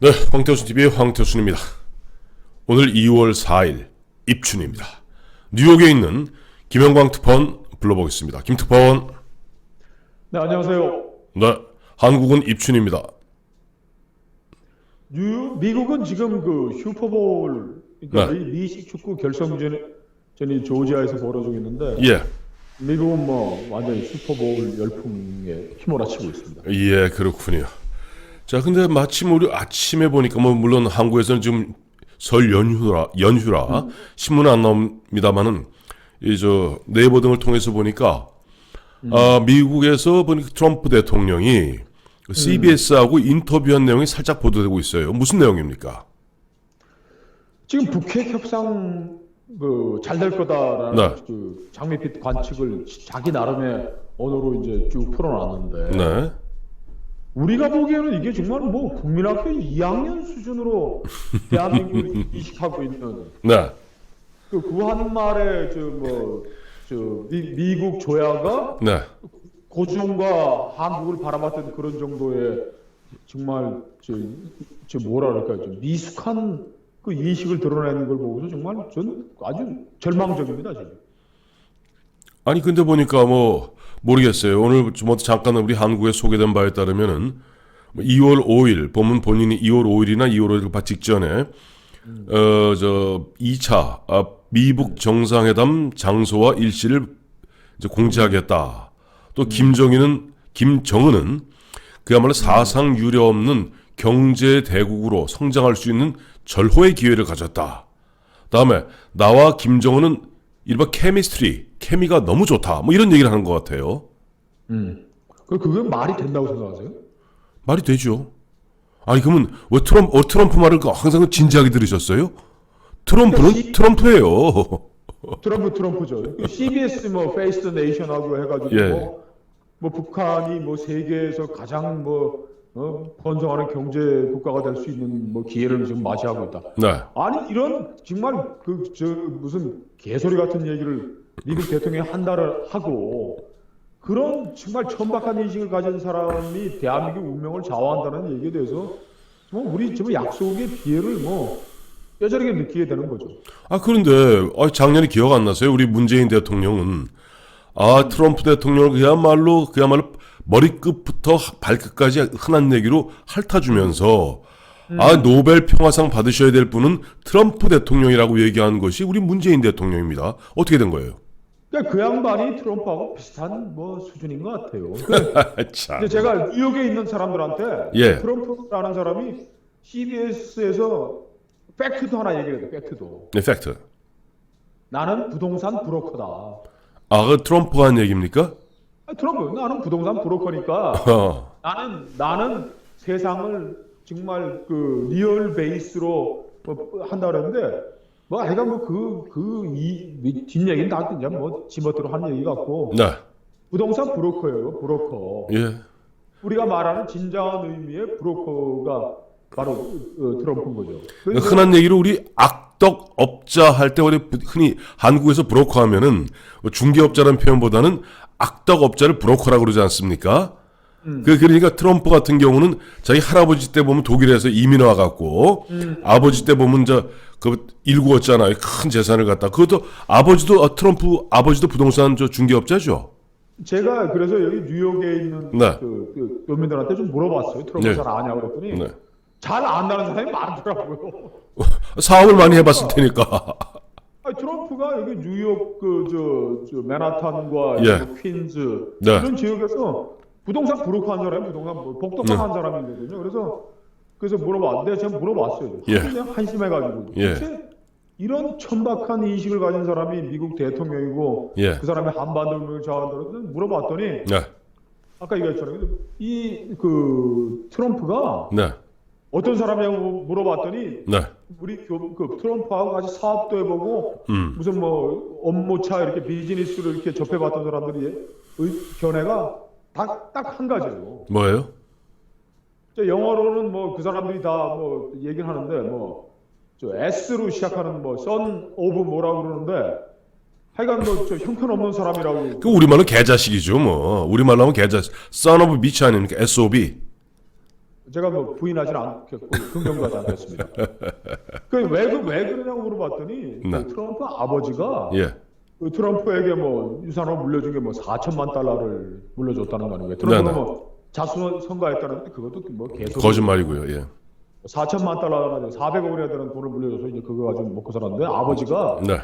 네, 황태순 TV의 황태순입니다. 오늘 2월 4일 입춘입니다. 뉴욕에 있는 김영광 특파원 불러보겠습니다. 김 특파원, 네, 안녕하세요. 네, 한국은 입춘입니다. 유, 미국은 지금 그 슈퍼볼, 그러니까 네. 미- 미식 축구 결승전이 전이 조지아에서 벌어지고 있는데 예, 미국은 뭐 완전히 슈퍼볼 열풍에 휘몰아치고 있습니다. 예, 그렇군요. 자, 근데 마침 우리 아침에 보니까 뭐 물론 한국에서는 지금 설 연휴라 연휴라 신문은 안 나옵니다만은 이 저 네이버 등을 통해서 보니까 아, 미국에서 보니까 트럼프 대통령이 CBS하고 인터뷰한 내용이 살짝 보도되고 있어요. 무슨 내용입니까? 지금 북핵 협상 그 잘 될 거다라는 네. 그 장밋빛 관측을 자기 나름의 언어로 이제 쭉 풀어놨는데 네. 우리가 보기에는 이게 정말 뭐 국민학교 2학년 수준으로 대한민국을 이식하고 있는 네. 그 구한 말에 저뭐저 미국 조야가 네. 고종과 한국을 바라봤던 그런 정도의 정말 저, 저 뭐라 그럴까 좀 미숙한 그 인식을 드러내는 걸 보고서 정말 전 아주 절망적입니다 지금. 아니 근데 보니까 뭐 모르겠어요. 오늘 좀 잠깐 우리 한국에 소개된 바에 따르면은 2월 5일 보면 본인이 2월 5일이나 2월 5일 직전에 어 저 2차 아, 미북 정상회담 장소와 일시를 이제 공지하겠다. 또 김정은은 김정은은 그야말로 사상 유례 없는 경제 대국으로 성장할 수 있는 절호의 기회를 가졌다. 다음에 나와 김정은은 이른바 케미스트리, 케미가 너무 좋다. 뭐 이런 얘기를 하는 것 같아요. 그 그게 말이 된다고 생각하세요? 말이 되죠. 아니 그러면 왜 트럼프, 어, 트럼프 말을 항상 진지하게 들으셨어요? 트럼프는 트럼프예요. 트럼프 트럼프죠. 그 CBS 뭐 페이스 더 네이션하고 해가지고 예. 뭐, 뭐 북한이 뭐 세계에서 가장 뭐 어, 번성하는 경제 국가가 될 수 있는 뭐 기회를 지금 맞이하고 있다. 네. 아니 이런 정말 그 저 무슨 개소리 같은 얘기를 미국 대통령이 한 달을 하고 그런 정말 천박한 인식을 가진 사람이 대한민국 운명을 좌우한다는 얘기에 대해서 정말 우리 지금 약속의 비애를 뭐 뼈저리게 느끼게 되는 거죠. 아 그런데 아, 작년에 기억 안 나세요? 우리 문재인 대통령은 아 트럼프 대통령을 그야말로 그야말로 머리끝부터 발끝까지 흔한 얘기로 핥아주면서 아 노벨 평화상 받으셔야 될 분은 트럼프 대통령이라고 얘기한 것이 우리 문재인 대통령입니다. 어떻게 된 거예요? 그러니까 그 양반이 트럼프하고 비슷한 뭐 수준인 것 같아요. 근데 제가 뉴욕에 있는 사람들한테 예. 트럼프라는 사람이 CBS에서 팩트도 하나 얘기를 해요. 팩트도. 네, 팩트. 나는 부동산 브로커다. 아, 그 트럼프가 한 얘기입니까? 아, 트럼프, 나는 부동산 브로커니까 어. 나는 나는 세상을 정말 그 리얼 베이스로 뭐 한다 그랬는데 뭐 하여간 뭐그그이 뒷얘기는 다 그냥 뭐 지멋대로 한 얘기 같고 네. 부동산 브로커예요 브로커 예. 우리가 말하는 진정한 의미의 브로커가 바로 어, 트럼프인 거죠. 그래서 흔한 얘기로 우리 악덕 업자 할 때 우리 흔히 한국에서 브로커 하면은 중개업자라는 표현보다는 악덕 업자를 브로커라고 그러지 않습니까? 그 그러니까 트럼프 같은 경우는 자기 할아버지 때 보면 독일에서 이민 와 갖고 아버지 때 보면 저그 일구었잖아요. 큰 재산을 갖다. 그것도 아버지도 어, 트럼프 아버지도 부동산 저 중개업자죠. 제가 그래서 여기 뉴욕에 있는 네. 그, 그 교민들한테 좀 물어봤어요. 트럼프 네. 잘 아냐고 그랬더니 네. 잘 안다는 사람이 많더라고요. 사업을 많이 해봤을 테니까. 트럼프가 여기 뉴욕 그저 저 맨하탄과 예. 여기 퀸즈 네. 이런 지역에서 부동산 브로커 한 사람이 부동산 뭐 복덕한 네. 한 사람이거든요. 그래서 그래서 물어봤는데 제가 물어봤어요. 예. 그냥 한심해가지고 예. 도대체 이런 천박한 인식을 가진 사람이 미국 대통령이고 예. 그 사람이 한반도를 좌우한다고 물어봤더니 네. 아까 얘기했잖아요. 이 그 트럼프가 네. 어떤 사람이냐고 물어봤더니 네. 우리 교, 그 트럼프하고 같이 사업도 해보고 음. 무슨 뭐 업무차 이렇게 비즈니스를 이렇게 접해봤던 사람들이 의 견해가 딱 딱 한 가지예요. 뭐예요? 저 영어로는 뭐 그 사람들이 다 뭐 얘기를 하는데 뭐 저 S로 시작하는 뭐선 오브 뭐라고 그러는데 하여간 뭐저 형편없는 사람이라고 그 우리말로 개자식이죠, 뭐. 우리말로 하면 개자식. son of bitch 아닙니까? SOB. 제가 뭐 부인하지는 않겠고 긍정도 하지 않겠습니다. 그왜 그, 왜 그러냐고 물어봤더니 그 네. 트럼프 아버지가 예. 그 트럼프에게 뭐 유산을 물려준 게 뭐 4천만 달러를 물려줬다는 거 아니에요? 트럼프가 네네. 뭐 자수 선거했다는데 그것도 뭐 개소. 거짓말이고요. 예. 4천만 달러 가지고 400억이나 되는 돈을 물려줘서 이제 그거 가지고 먹고 살았는데 아버지가 네.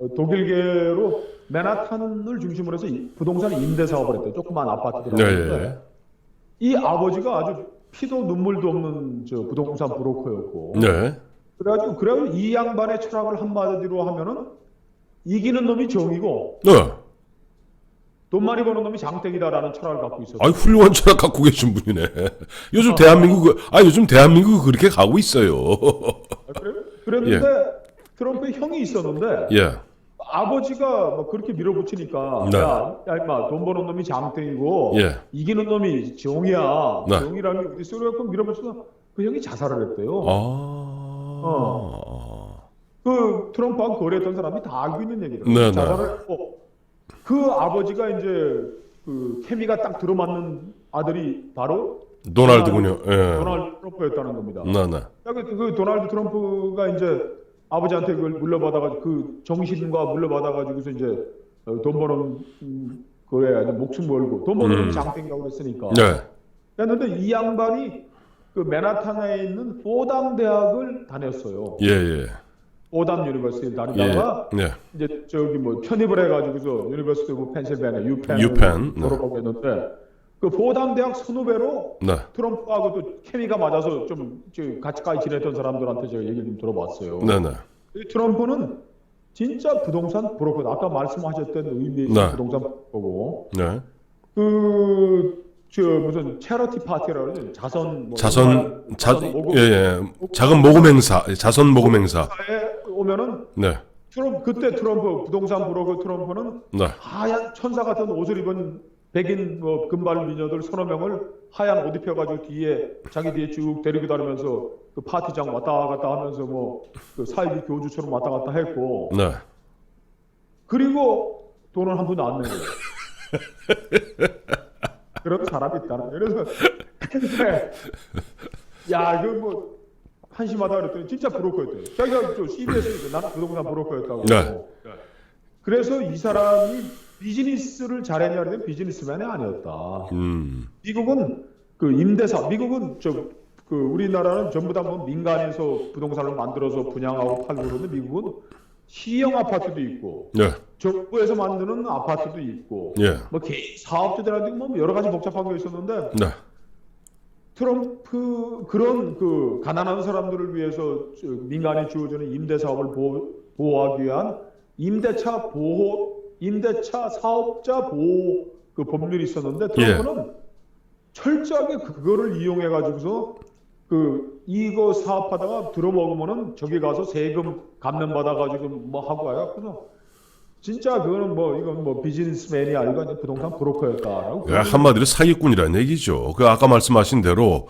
어, 독일계로 맨하탄을 중심으로 해서 이 부동산 임대 사업을 했대요. 조그만 아파트들. 네, 하는데 예. 이 아버지가 아주 피도 눈물도 없는 저 부동산 브로커였고. 네. 그래가지고 그래가지고 이 양반의 철학을 한마디로 하면은 이기는 놈이 정이고 네. 돈 많이 버는 놈이 장땡이다라는 철학을 갖고 있었어요. 아이 훌륭한 철학 갖고 계신 분이네. 요즘 대한민국 아 요즘 대한민국 그렇게 가고 있어요. 아, 그래요? 그랬는데 트럼프의 형이 있었는데 예. 아버지가 뭐 그렇게 밀어붙이니까 네. 야, 야 임마 돈 버는 놈이 장땡이고 예. 이기는 놈이 정이야. 네. 정이라는 게 어디? 그래갖고 밀어붙여서 그 형이 자살을 했대요. 아. 그 트럼프하고 거래했던 사람이 다 알고 있는 얘기를. 네, 네. 자살을 했고 그 아버지가 이제 그 케미가 딱 들어맞는 아들이 바로 도날드군요. 예. 도널드 트럼프였다는 겁니다. 네, 네. 그, 그 도널드 트럼프가 이제 아버지한테 그걸 물려받아가지고 그 정신과 물려받아가지고서 이제 어, 돈 버는 음, 거에 아주 목숨 걸고 돈 버는 음. 장땡이라고 그랬으니까. 네. 그랬는데 이 양반이 그 맨하탄에 있는 포담 대학을 다녔어요. 예, 예. 포담 유니버시티 예. 다니다가 네. 이제 저기 뭐 편입을 해가지고서 유니버시티 오브 펜실베니아 유펜 유펜, 네. 졸업하고 했는데 그 포담 대학 선후배로 네. 트럼프하고 또 케미가 맞아서 좀저 같이 같이 지냈던 사람들한테 제가 얘기를 좀 들어봤어요. 네, 네. 이 트럼프는 진짜 부동산 브로커 아까 말씀하셨던 의미의 네. 부동산 브로커고 네. 그저 무슨 체러티 파티라고 그러죠 자선 뭐 자선 자 모금 예, 예. 작은 모금 행사, 자선 모금 행사. 오면은 네. 트럼프 그때 트럼프 부동산 브로커 트럼프는 네. 하얀 천사 같은 옷을 입은 백인 뭐 금발 미녀들 서너 명을 하얀 옷 입혀가지고 뒤에 자기 뒤에 쭉 데리고 다니면서 그 파티장 왔다 갔다 하면서 뭐그 사이비 교주처럼 왔다 갔다 했고 네. 그리고 돈을 한 푼도 안 내고 그런 사람이 있다는 거예요. 그래서 근데 야 이거 뭐 한심하다 그랬더니 진짜 브로커였대요. 자기가 저 CBS에서 나는 부동산 브로커였다고. 네. 그래서 이 사람이 비즈니스를 잘했냐 그러면 비즈니스맨이 아니었다. 음. 미국은 그 임대사, 미국은 저 그 우리나라는 전부 다 뭐 민간에서 부동산을 만들어서 분양하고 팔고 그러는데 미국은 시형 아파트도 있고 네. 정부에서 만드는 아파트도 있고 예. 뭐 개인 사업주들한테 뭐 여러 가지 복잡한 게 있었는데 네. 트럼프 그런 그 가난한 사람들을 위해서 저 민간이 주어주는 임대 사업을 보호, 보호하기 위한 임대차 보호 임대차 사업자 보호 그 법률이 있었는데 트럼프는 철저하게 그거를 이용해 가지고서 그 이거 사업하다가 들어먹으면은 저기 가서 세금 감면 받아 가지고 뭐 하고 와요. 그래서 진짜 그거는 뭐 이건 뭐 비즈니스맨이 아니고 부동산 브로커였다라고. 그 한마디로 사기꾼이라는 얘기죠. 그 아까 말씀하신 대로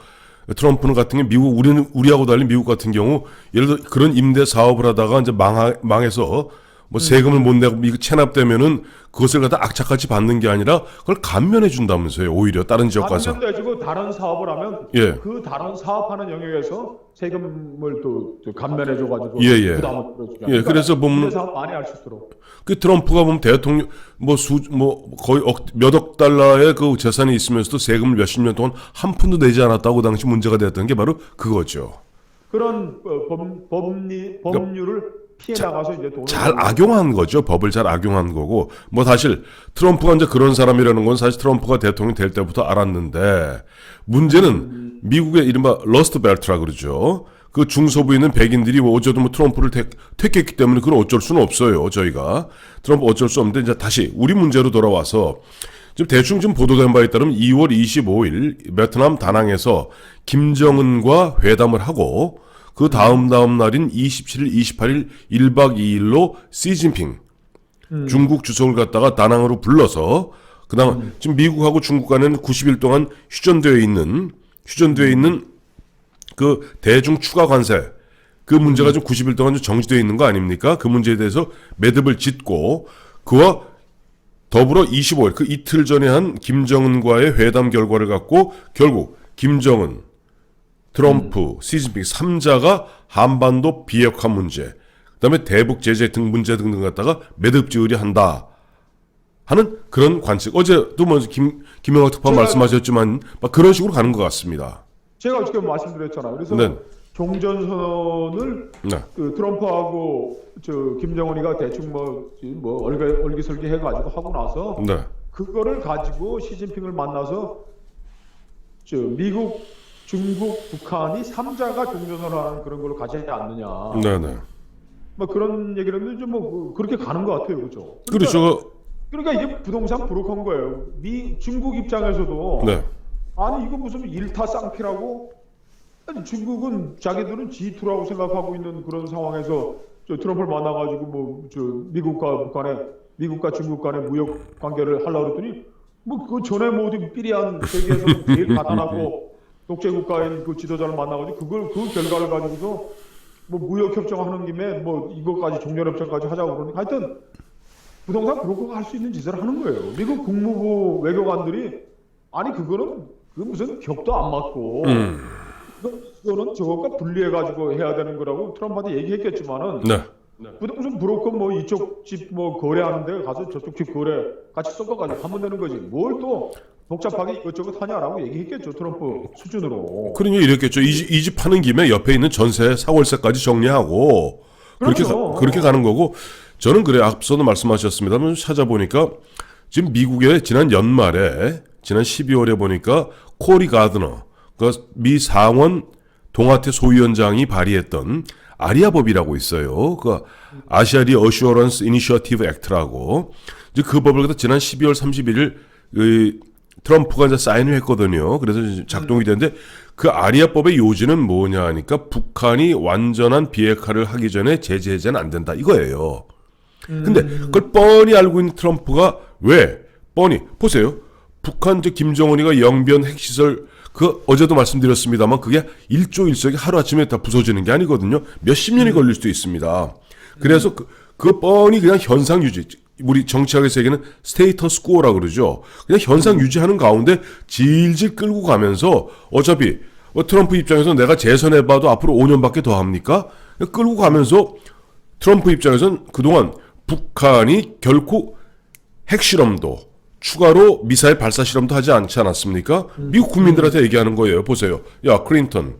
트럼프는 같은 게 미국 우리는 우리하고 달리 미국 같은 경우 예를 들어 그런 임대 사업을 하다가 이제 망하, 망해서 뭐 세금을 못 내고 이거 체납되면은 그것을 갖다 악착같이 받는 게 아니라 그걸 감면해 준다면서요. 오히려 다른 지역 가서. 감면돼지고 다른 사업을 하면 예. 그 다른 사업하는 영역에서 세금을 또, 또 감면해 줘가지고 예, 예. 부담을 풀어주게. 예, 그래서 보면- 사업 많이 할수 있도록. 그 트럼프가 보면 대통령 뭐 수 뭐 거의 몇억 달러의 그 재산이 있으면서도 세금을 몇십 년 동안 한 푼도 내지 않았다고 당시 문제가 됐던 게 바로 그거죠. 그런 어, 법, 법리, 법률을 피해 나가서 이제 돈을 잘 악용한 거죠. 법을 잘 악용한 거고. 뭐 사실 트럼프가 이제 그런 사람이라는 건 사실 트럼프가 대통령 될 때부터 알았는데 문제는 미국의 이른바 러스트 벨트라 그러죠. 그 중서부에 있는 백인들이 뭐 어쩌든 뭐 트럼프를 택, 택했기 때문에 그건 어쩔 수는 없어요. 저희가 트럼프 어쩔 수 없는데 이제 다시 우리 문제로 돌아와서 지금 대충 좀 보도된 바에 따르면 2월 25일 베트남 다낭에서 김정은과 회담을 하고 그 다음 다음 날인 27일, 28일 1박 2일로 시진핑 중국 주석을 갖다가 다낭으로 불러서 그다음 지금 미국하고 중국 간에는 90일 동안 휴전되어 있는 휴전되어 있는 그 대중 추가 관세 그 문제가 좀 90일 동안 좀 정지되어 있는 거 아닙니까? 그 문제에 대해서 매듭을 짓고 그와 더불어 25일 그 이틀 전에 한 김정은과의 회담 결과를 갖고 결국 김정은 트럼프, 시진핑 3자가 한반도 비핵화 문제, 그다음에 대북 제재 등 문제 등등 갖다가 매듭지으려 한다 하는 그런 관측. 어제도 뭐 김, 김영학 특파 말씀하셨지만 막 그런 식으로 가는 것 같습니다. 제가 지금 말씀드렸잖아요. 그래서 네. 종전선언을 네. 그 트럼프하고 저 김정은이가 대충 뭐, 뭐 얼기, 얼기설기 해가지고 하고 나서 네. 그거를 가지고 시진핑을 만나서 저 미국, 중국, 북한이 삼자가 종전선언하는 그런 걸로 가지 않느냐. 네, 네. 뭐 그런 얘기를 했는데 뭐 그렇게 가는 것 같아요, 그렇죠? 그렇죠. 그러니까 이게 부동산 부록한 거예요. 미 중국 입장에서도 네. 아니 이거 무슨 일타 쌍피라고? 아니 중국은 자기들은 G2라고 생각하고 있는 그런 상황에서 저 트럼프를 만나가지고 뭐 저 미국과 북한의 미국과 중국 간의 무역 관계를 하려고 그랬더니 뭐 그 전에 모든 삐리한 세계에서 제일 가난하고 독재 국가인 그 지도자를 만나가지고 그걸 그 결과를 가지고서 뭐 무역 협정하는 김에 뭐 이거까지 종전 협정까지 하자고 그러니까 하여튼 부동산 브로커가 할 수 있는 짓을 하는 거예요. 미국 국무부 외교관들이 아니 그거는 그 무슨 격도 안 맞고 음. 이거- 이거는 저것과 분리해 가지고 해야 되는 거라고 트럼프한테 얘기했겠지만은 네. 부동산 브로커 뭐 이쪽 집 뭐 거래하는 데 가서 저쪽 집 거래 같이 섞어가지고 하면 되는 거지 뭘 또 복잡하게 이것저것 하냐라고 얘기했겠죠 트럼프 수준으로. 그러니 이랬겠죠. 이집 파는 김에 옆에 있는 전세 사월세까지 정리하고 그렇게 그렇죠. 가, 그렇게 가는 거고 저는 그래 앞서도 말씀하셨습니다만 찾아보니까 지금 미국의 지난 연말에 지난 12월에 보니까 코리 가드너 그미 상원 동아태 소위원장이 발의했던 아리아법이라고 있어요. 그 아시아리 어슈어런스 이니셔티브 액트라고 이제 그 법을 갖다 지난 12월 31일 그 트럼프가 이제 사인을 했거든요. 그래서 작동이 되는데 그 아리아법의 요지는 뭐냐 하니까 북한이 완전한 비핵화를 하기 전에 제재 해제는 안 된다 이거예요. 근데 그걸 뻔히 알고 있는 트럼프가 왜 뻔히 보세요. 북한 저 김정은이가 영변 핵시설 그 어제도 말씀드렸습니다만 그게 일조일석이 하루아침에 다 부서지는 게 아니거든요. 몇십 년이 걸릴 수도 있습니다. 그래서 그, 그 뻔히 그냥 현상 유지 우리 정치학에서 얘기는 스테이터스 코어라 그러죠. 그냥 현상 유지하는 가운데 질질 끌고 가면서 어차피 뭐 트럼프 입장에서 내가 재선해봐도 앞으로 5년밖에 더 합니까? 끌고 가면서 트럼프 입장에서는 그동안 북한이 결코 핵실험도 추가로 미사일 발사 실험도 하지 않지 않았습니까? 미국 국민들한테 얘기하는 거예요. 보세요. 야, 클린턴.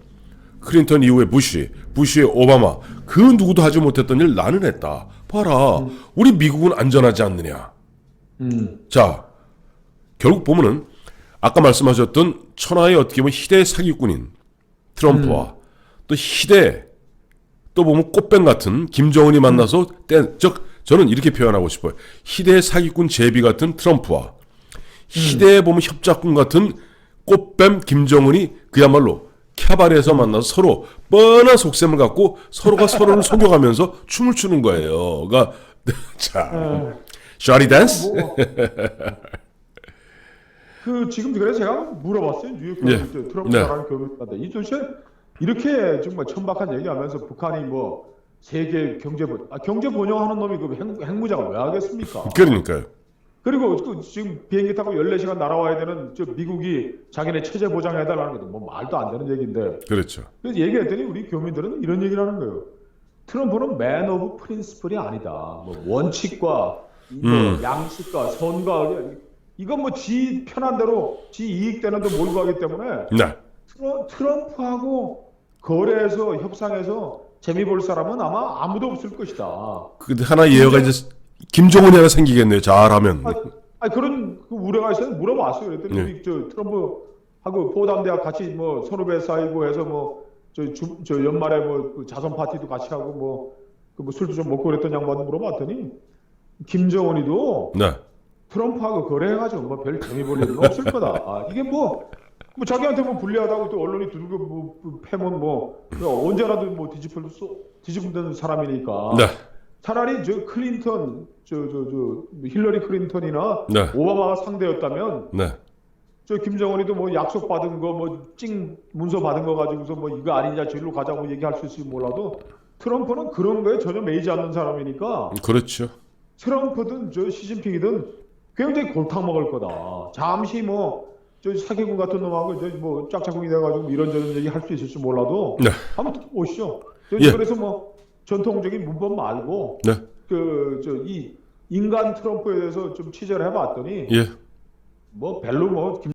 클린턴 이후에 부시, 부시의 오바마. 그 누구도 하지 못했던 일 나는 했다. 봐라. 우리 미국은 안전하지 않느냐. 음. 자, 결국 보면은 아까 말씀하셨던 천하의 어떻게 보면 희대의 사기꾼인 트럼프와 또 희대 또 보면 꽃뱀 같은 김정은이 만나서 때, 즉 저는 이렇게 표현하고 싶어요. 희대의 사기꾼 제비 같은 트럼프와 희대의 보면 협작꾼 같은 꽃뱀 김정은이 그야말로 캬바레에서 만나서 서로 뻔한 속셈을 갖고 서로가 서로를 속여가면서 춤을 추는 거예요. 그러니까 자, 샤리 댄스? 뭐, 그 지금 그래서 제가 물어봤어요 뉴욕 네. 교육 때 트럼프 네. 나라는 교육한테 이 도대체 이렇게 정말 천박한 얘기하면서 북한이 뭐 세계 경제 번 아, 경제 번영하는 놈이 그 핵, 핵무장을 왜 하겠습니까? 그러니까요. 그리고 그 지금 비행기 타고 14시간 날아와야 되는 저 미국이 자기네 체제 보장해달라는 것도 뭐 말도 안 되는 얘기인데 그렇죠. 그래서 얘기했더니 우리 교민들은 이런 얘기를 하는 거예요. 트럼프는 맨 오브 프린스플이 아니다. 뭐 원칙과 뭐 음. 양식과 선과 이건 뭐 지 편한 대로 지 이익 되는 데 몰고 가기 때문에 네. 트럼, 트럼프하고 거래해서 협상해서 재미 볼 사람은 아마 아무도 없을 것이다. 근데 하나 예외가 이제 김정은이 하나 생기겠네요. 잘하면. 아, 아 그런 그 우려가 있어서 물어봤어요. 그랬더니 네. 우리 저 트럼프하고 포담 대학 같이 뭐 선후배 쌓이고 해서 뭐저 저 연말에 뭐그 자선 파티도 같이 하고 뭐 그 뭐 술도 좀 먹고 그랬던 양반도 물어봤더니 김정은이도 네. 트럼프하고 거래해가지고 뭐 별 재미 볼 일은 없을 거다. 아, 이게 뭐, 뭐 자기한테 뭐 불리하다고 또 언론이 두들겨 뭐, 뭐 패면 뭐, 뭐 언제라도 뭐 뒤집을 수 뒤집는 사람이니까. 네. 차라리 저 클린턴, 저, 저, 저, 힐러리 클린턴이나 네. 오바마가 상대였다면 네. 저 김정은이도 뭐 약속 받은 거 뭐 찡 문서 받은 거 가지고서 뭐 이거 아니냐 저리로 가자고 얘기할 수 있을지 몰라도 트럼프는 그런 거에 전혀 매이지 않는 사람이니까 그렇죠. 트럼프든 저 시진핑이든 굉장히 골탕 먹을 거다. 잠시 뭐 저 사기꾼 같은 놈하고 저뭐 짝짝꿍이 돼가지고 이런저런 얘기 할 수 있을지 몰라도 네. 한번 오시죠. 저 예. 그래서 뭐 전통적인 문법 말고 네. 그저 이 인간 트럼프에 대해서 좀 취재를 해봤더니 예. 뭐 별로 뭐 김.